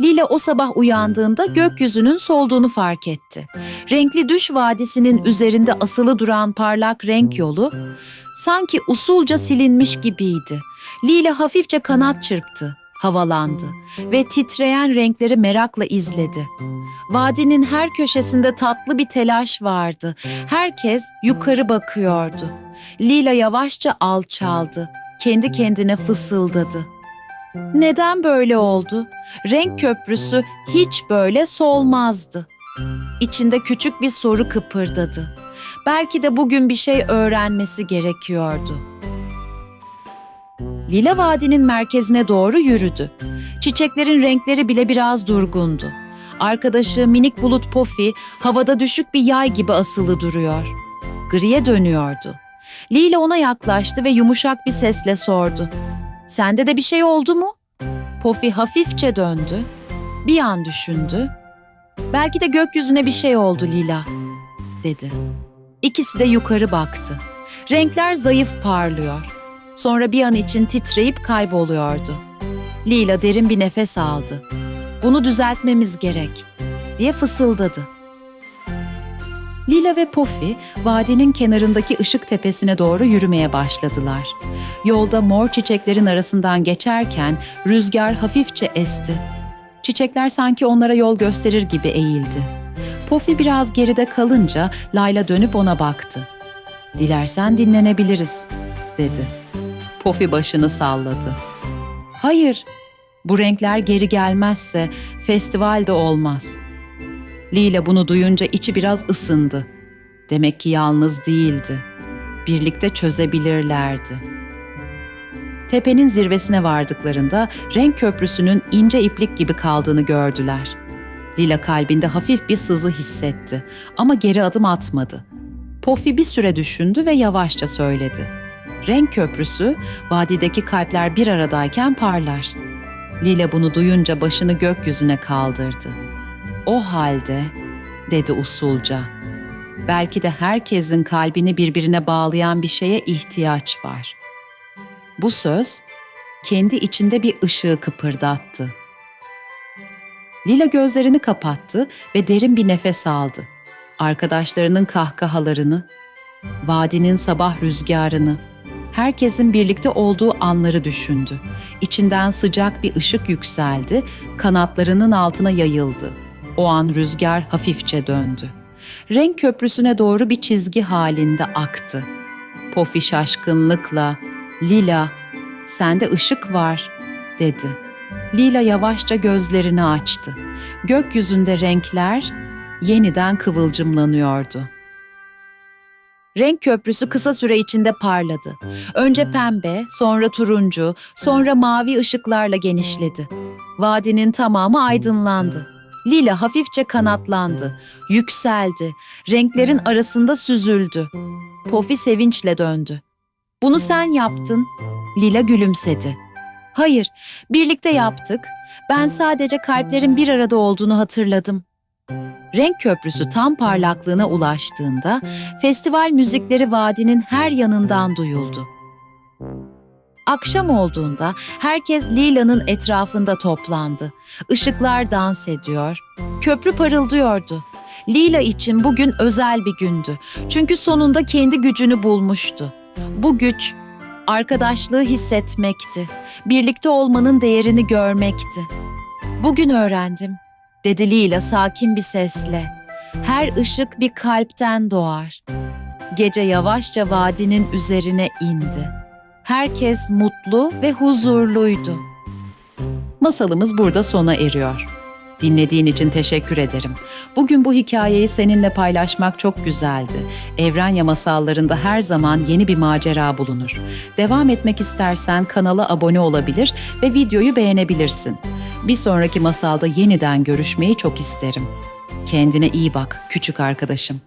Lila o sabah uyandığında gökyüzünün solduğunu fark etti. Renkli düş vadisinin üzerinde asılı duran parlak renk yolu sanki usulca silinmiş gibiydi. Lila hafifçe kanat çırptı, havalandı ve titreyen renkleri merakla izledi. Vadinin her köşesinde tatlı bir telaş vardı. Herkes yukarı bakıyordu. Lila yavaşça alçaldı. Kendi kendine fısıldadı. Neden böyle oldu? Renk köprüsü hiç böyle solmazdı. İçinde küçük bir soru kıpırdadı. Belki de bugün bir şey öğrenmesi gerekiyordu. Lila Vadi'nin merkezine doğru yürüdü. Çiçeklerin renkleri bile biraz durgundu. Arkadaşı minik bulut Pofi havada düşük bir yay gibi asılı duruyor. Griye dönüyordu. Lila ona yaklaştı ve yumuşak bir sesle sordu. Sende de bir şey oldu mu? Pofi hafifçe döndü. Bir an düşündü. Belki de gökyüzüne bir şey oldu Lila, dedi. İkisi de yukarı baktı. Renkler zayıf parlıyor. Sonra bir an için titreyip kayboluyordu. Lila derin bir nefes aldı. Bunu düzeltmemiz gerek, diye fısıldadı. Lila ve Pofi vadinin kenarındaki ışık tepesine doğru yürümeye başladılar. Yolda mor çiçeklerin arasından geçerken rüzgar hafifçe esti. Çiçekler sanki onlara yol gösterir gibi eğildi. Pofi biraz geride kalınca Layla dönüp ona baktı. "Dilersen dinlenebiliriz." dedi. Pofi başını salladı. "Hayır. Bu renkler geri gelmezse festival de olmaz." Lila bunu duyunca içi biraz ısındı. Demek ki yalnız değildi. Birlikte çözebilirlerdi. Tepenin zirvesine vardıklarında renk köprüsünün ince iplik gibi kaldığını gördüler. Lila kalbinde hafif bir sızı hissetti ama geri adım atmadı. Pofi bir süre düşündü ve yavaşça söyledi. Renk köprüsü vadideki kalpler bir aradayken parlar. Lila bunu duyunca başını gökyüzüne kaldırdı. O halde, dedi usulca, belki de herkesin kalbini birbirine bağlayan bir şeye ihtiyaç var. Bu söz kendi içinde bir ışığı kıpırdattı. Lila gözlerini kapattı ve derin bir nefes aldı. Arkadaşlarının kahkahalarını, vadinin sabah rüzgarını, herkesin birlikte olduğu anları düşündü. İçinden sıcak bir ışık yükseldi, kanatlarının altına yayıldı. O an rüzgar hafifçe döndü. Renk köprüsüne doğru bir çizgi halinde aktı. Pofi şaşkınlıkla, Lila, sende ışık var, dedi. Lila yavaşça gözlerini açtı. Gökyüzünde renkler yeniden kıvılcımlanıyordu. Renk köprüsü kısa süre içinde parladı. Önce pembe, sonra turuncu, sonra mavi ışıklarla genişledi. Vadinin tamamı aydınlandı. Lila hafifçe kanatlandı, yükseldi, renklerin arasında süzüldü. Pofi sevinçle döndü. Bunu sen yaptın. Lila gülümsedi. Hayır, birlikte yaptık. Ben sadece kalplerin bir arada olduğunu hatırladım. Renk köprüsü tam parlaklığına ulaştığında festival müzikleri vadinin her yanından duyuldu. Akşam olduğunda herkes Lila'nın etrafında toplandı. Işıklar dans ediyor, köprü parıldıyordu. Lila için bugün özel bir gündü. Çünkü sonunda kendi gücünü bulmuştu. Bu güç arkadaşlığı hissetmekti. Birlikte olmanın değerini görmekti. Bugün öğrendim, dedi Lila sakin bir sesle. Her ışık bir kalpten doğar. Gece yavaşça vadinin üzerine indi. Herkes mutlu ve huzurluydu. Masalımız burada sona eriyor. Dinlediğin için teşekkür ederim. Bugün bu hikayeyi seninle paylaşmak çok güzeldi. Evrenya masallarında her zaman yeni bir macera bulunur. Devam etmek istersen kanala abone olabilir ve videoyu beğenebilirsin. Bir sonraki masalda yeniden görüşmeyi çok isterim. Kendine iyi bak küçük arkadaşım.